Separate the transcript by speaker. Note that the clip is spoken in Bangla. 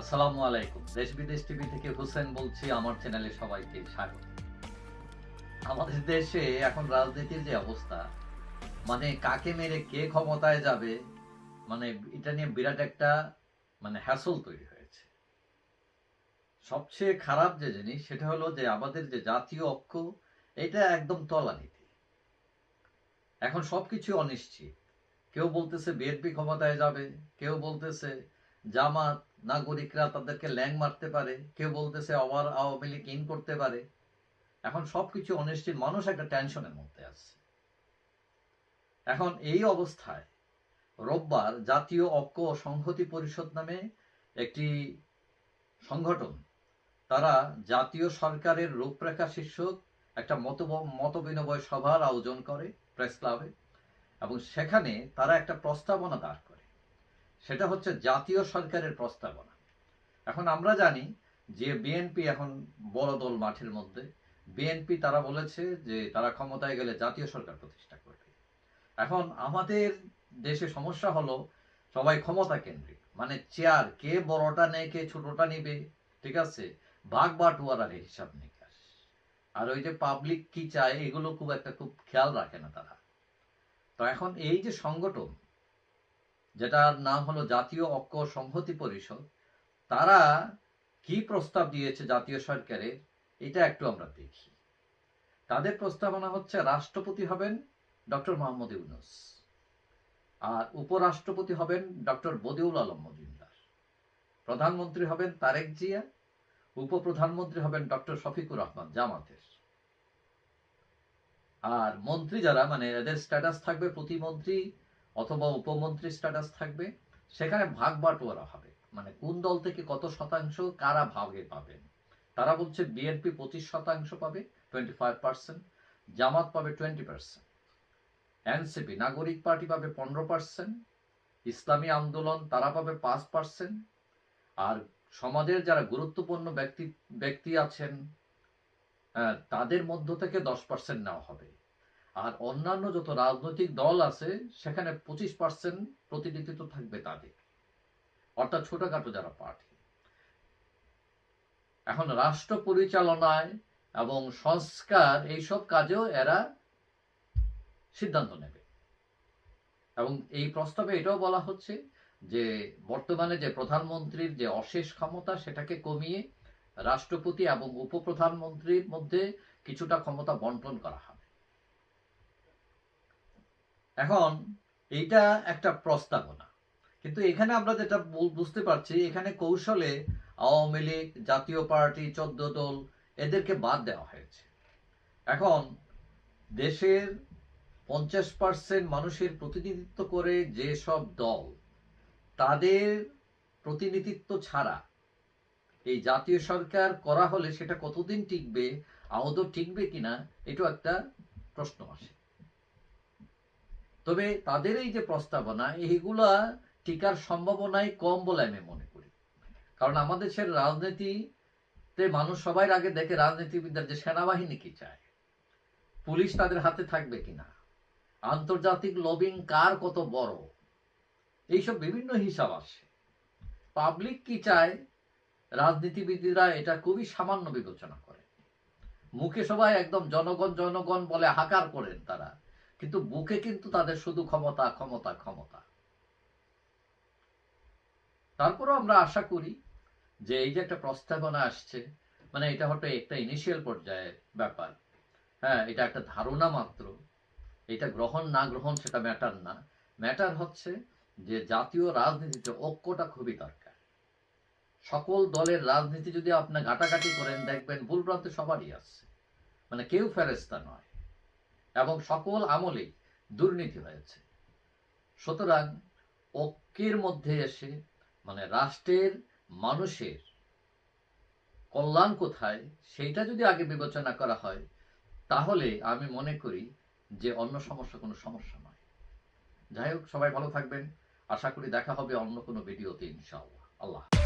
Speaker 1: আসসালামু আলাইকুম। দেশ বিদেশ টিভি থেকে হোসেন বলছি, আমার চ্যানেলে সবাইকে স্বাগত। আমাদের দেশে এখন রাজনীতির যে অবস্থা মানে কাকে মেরে কে ক্ষমতায় যাবে মানে এটা নিয়ে বিরাট একটা মানে হ্যাসল তৈরি হয়েছে। সবচেয়ে খারাপ যে জিনিস, সেটা হলো যে আমাদের যে জাতীয় অক্ষ, এটা একদম তলানিতে। এখন সবকিছু অনিশ্চিত। কেউ বলতেছে বিএনপি ক্ষমতায় যাবে, কেউ বলতেছে জামাত নাগরিকরা তাদেরকে ল্যাং মারতে পারে, কেউ বলতেছে আবার আওয়ামী লীগ ইন করতে পারে। এখন সবকিছু অনিশ্চিত মানুষ একটা টেনশনের মধ্যে আছে। এখন এই অবস্থায় রোববার জাতীয় ঐক্য সংহতি পরিষদ নামে একটি সংগঠন, তারা জাতীয় সরকারের রূপরেখা শীর্ষক একটা মত মত বিনিময় সভার আয়োজন করে, প্রেস ক্লাবে, এবং সেখানে তারা একটা প্রস্তাবনা দাঁড় করে সেটা হচ্ছে জাতীয় সরকারের প্রস্তাবনা। এখন আমরা জানি যে বিএনপি এখন বড় দল মাঠের মধ্যে। বিএনপি তারা বলেছে যে তারা ক্ষমতায় গেলে জাতীয় সরকার প্রতিষ্ঠা করবে। এখন আমাদের দেশে সমস্যা হলো সবাই ক্ষমতা কেন্দ্রিক। মানে চেয়ার কে বড়টা নেয় কে ছোটটা নিবে, ঠিক আছে? ভাগ বাটুয়ারার হিসাব নিকাশ। আর ওই যে পাবলিক কি চায়, এগুলো খুব একটা খুব খেয়াল রাখে না তারা। তো এখন এই যে সংগঠন যেটার নাম হলো জাতীয় ঐক্য সংহতি পরিষদ, তারা কি প্রস্তাব দিয়েছে জাতীয় সরকারের, এটা একটু আমরা দেখি। তাদের প্রস্তাবনা হচ্ছে, রাষ্ট্রপতি হবেন ডক্টর মোহাম্মদ ইউনুস আর উপরাষ্ট্রপতি হবেন ডক্টর বদিউল আলম মজুমদার। প্রধানমন্ত্রী হবেন তারেক জিয়া, উপপ্রধানমন্ত্রী হবেন ডক্টর শফিকুর রহমান জামাতের। আর মন্ত্রী যারা মানে এদের স্ট্যাটাস থাকবে প্রতিমন্ত্রী অথবা উপমন্ত্রী স্ট্যাটাস থাকবে, সেখানে ভাগ বাটোয়ারা হবে। মানে কোন দল থেকে কত শতাংশ, কারা ভাগে পাবেন? তারা বলছে বিএনপি পঁচিশ শতাংশ পাবে টোয়েন্টি ফাইভ পার্সেন্ট জামাত পাবে twenty percent NCP Nagorik party পাবে পনেরো পার্সেন্ট ইসলামী আন্দোলন তারা পাবে পাঁচ পার্সেন্ট আর সমাজের যারা গুরুত্বপূর্ণ ব্যক্তি ব্যক্তি আছেন তাদের মধ্য থেকে দশ পার্সেন্ট নেওয়া হবে। আর অন্যান্য যত রাজনৈতিক দল আছে, সেখানে পঁচিশ পার্সেন্ট প্রতিনিধিত্ব থাকবে তাদের। অর্থাৎ ছোটখাটো যারা পার্টি। এখন রাষ্ট্র পরিচালনায় এবং সংস্কার এইসব কাজেও এরা সিদ্ধান্ত নেবে। এবং এই প্রস্তাবে এটাও বলা হচ্ছে যে, বর্তমানে যে প্রধানমন্ত্রীর যে অশেষ ক্ষমতা, সেটাকে কমিয়ে রাষ্ট্রপতি এবং উপপ্রধানমন্ত্রীর মধ্যে কিছুটা ক্ষমতা বন্টন করা হবে এখন এইটা একটা প্রস্তাবনা। কিন্তু এখানে আমরা যেটা বুঝতে পারছি, এখানে কৌশলে আওয়ামী লীগ, জাতীয় পার্টি, চোদ্দ দল এদেরকে বাদ দেওয়া হয়েছে। এখন দেশের পঞ্চাশ পার্সেন্ট মানুষের প্রতিনিধিত্ব করে যেসব দল, তাদের প্রতিনিধিত্ব ছাড়া এই জাতীয় সরকার করা হলে সেটা কতদিন টিকবে, আদৌ টিকবে কিনা, এটাও একটা প্রশ্ন আসে। তবে তাদের এই যে প্রস্তাবনা এইগুলা টিকার সম্ভাবনাই কম বলে আমি মনে করি। কারণ আমাদের দেশের রাজনীতিতে মানুষ সবাই আগে দেখে রাজনীতিবিদদের যে সেনাবাহিনী কি চায়। পুলিশ তাদের হাতে থাকবে কিনা? আন্তর্জাতিক লবিং কার কত বড়? এইসব বিভিন্ন হিসাব আসে। পাবলিক কি চায়? রাজনীতিবিদরা এটা খুবই সামান্য বিবেচনা করে। মুখে সবাই একদম জনগণ জনগণ বলে হাকার করেন তারা। কিন্তু বুকে কিন্তু তাদের শুধু ক্ষমতা ক্ষমতা ক্ষমতা। তারপরও আমরা আশা করি যে এই যে একটা প্রস্তাবনা আসছে মানে এটা হয়তো একটা ইনিশিয়াল পর্যায়ের ব্যাপার। হ্যাঁ এটা একটা ধারণা মাত্র। এটা গ্রহণ না গ্রহণ সেটা ম্যাটার না। ম্যাটার হচ্ছে যে জাতীয় রাজনীতিতে ঐক্যটা খুবই দরকার। সকল দলের রাজনীতি যদি আপনি ঘাটাঘাটি করেন, দেখবেন ভুলভ্রান্তি সবারই আসছে মানে কেউ ফেরেস্তা নয়। এবং সকল আমলে দুর্নীতি হয়েছে। সুতরাং ঐক্যের মধ্যে এসে মানে রাষ্ট্রের মানুষের কল্যাণ কোথায়, সেইটা যদি আগে বিবেচনা করা হয়, তাহলে আমি মনে করি যে অন্য সমস্যা কোনো সমস্যা নয়। যাই হোক, সবাই ভালো থাকবেন। আশা করি দেখা হবে অন্য কোনো ভিডিওতে ইনশাআল্লাহ। আল্লাহ।